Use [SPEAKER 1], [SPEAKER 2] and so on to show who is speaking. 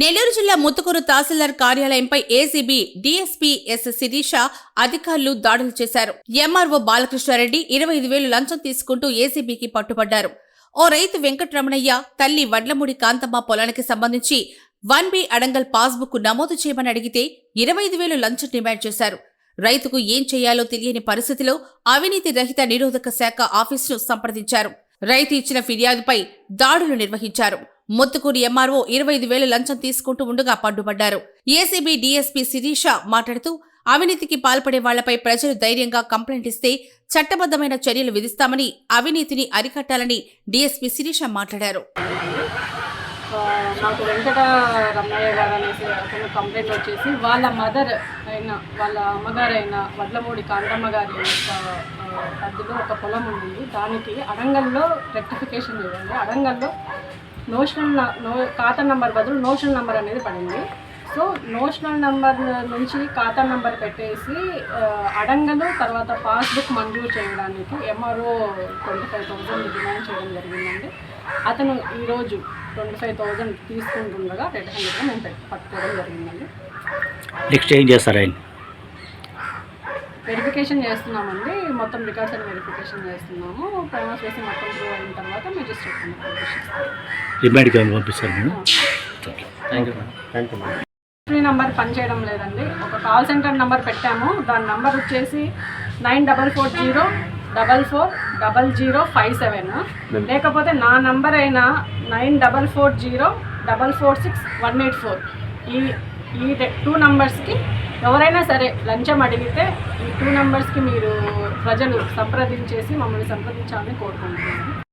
[SPEAKER 1] నెల్లూరు జిల్లా ముత్తుకూరు తహసీల్దార్ కార్యాలయంపై ఏసీబీ డీఎస్పీ ఎస్ శిరీష అధికారులు దాడులు చేశారు. ఎంఆర్ఓ బాలకృష్ణారెడ్డి ఇరవై ఐదు వేలు లంచం తీసుకుంటూ ఏసీబీకి పట్టుబడ్డారు. ఓ రైతు వెంకటరమణయ్య తల్లి వడ్లముడి కాంతమ్మ పొలానికి సంబంధించి వన్ బి అడంగల్ పాస్బుక్ నమోదు చేయమని అడిగితే ఇరవై ఐదు వేలు లంచం డిమాండ్ చేశారు. రైతుకు ఏం చేయాలో తెలియని పరిస్థితిలో అవినీతి రహిత నిరోధక శాఖ ఆఫీసును సంప్రదించారు. రైతు ఇచ్చిన ఫిర్యాదుపై దాడులు నిర్వహించారు. ముత్తుకూరి ఎంఆర్ఓ ఇరవై ఐదు వేలు లంచం తీసుకుంటూ ఉండగా పడ్డుపడ్డారు ఏసీబీ డీఎస్పీ శిరీష మాట్లాడుతూ అవినీతికి పాల్పడే వాళ్ళపై ప్రజలు ధైర్యంగా కంప్లైంట్ ఇస్తే చట్టబద్దమైన చర్యలు విధిస్తామని అవినీతిని అరికట్టాలని డీఎస్పీ శిరీష మాట్లాడారు.
[SPEAKER 2] నాకు వెంకట రమణయ్య గారు అనేసి అతను కంప్లైంట్ వచ్చేసి వాళ్ళ మదర్ అయిన వాళ్ళ అమ్మగారు అయిన వడ్లమూడి కాంతమ్మ గారి యొక్క ఒక పొలం ఉంది. దానికి అడంగల్లో రెక్టిఫికేషన్ ఇవ్వండి. అడంగల్లో నోషనల్ న- ఖాతా నంబర్ బదులు నోషనల్ నంబర్ అనేది పడింది. సో నోషనల్ నంబర్ నుంచి ఖాతా నంబర్ పెట్టేసి అడంగలు తర్వాత పాస్బుక్ మంజూరు చేయడానికి MRO twenty five thousand demand చేయడం జరిగిందండి. అతను ఈరోజు ట్వంటీ ఫైవ్ థౌజండ్ తీసుకుంటుండగా రెడ్ హ్యాండెడ్గా మేము పెట్- పట్టుకోవడం జరిగిందండి.
[SPEAKER 3] నెక్స్ట్ ఏం చేస్తారు ఆయన?
[SPEAKER 2] వెరిఫికేషన్ చేస్తున్నామండి. మొత్తం రికార్డ్స్ అని వెరిఫికేషన్ చేస్తున్నాము. ప్రైమస్ వేసి మొత్తం ప్రూవ్ అయిన తర్వాత మెజిస్ట్రేట్
[SPEAKER 3] రిమాండ్కి ఏమైనా పంపిస్తారు మీరు
[SPEAKER 2] ఫ్రీ నంబర్ పనిచేయడం లేదండి. ఒక కాల్ సెంటర్ నంబర్ పెట్టాము. దాని నంబర్ వచ్చేసి nine double four zero double four double zero five seven లేకపోతే నా నంబర్ అయిన nine double four zero double four six one eight four ఈ ఈ టూ నంబర్స్కి ఎవరైనా సరే లంచం అడిగితే ఈ టూ నంబర్స్కి మీరు ప్రజలు సంప్రదించేసి మమ్మల్ని సంప్రదించాలని కోరుకుంటున్నాను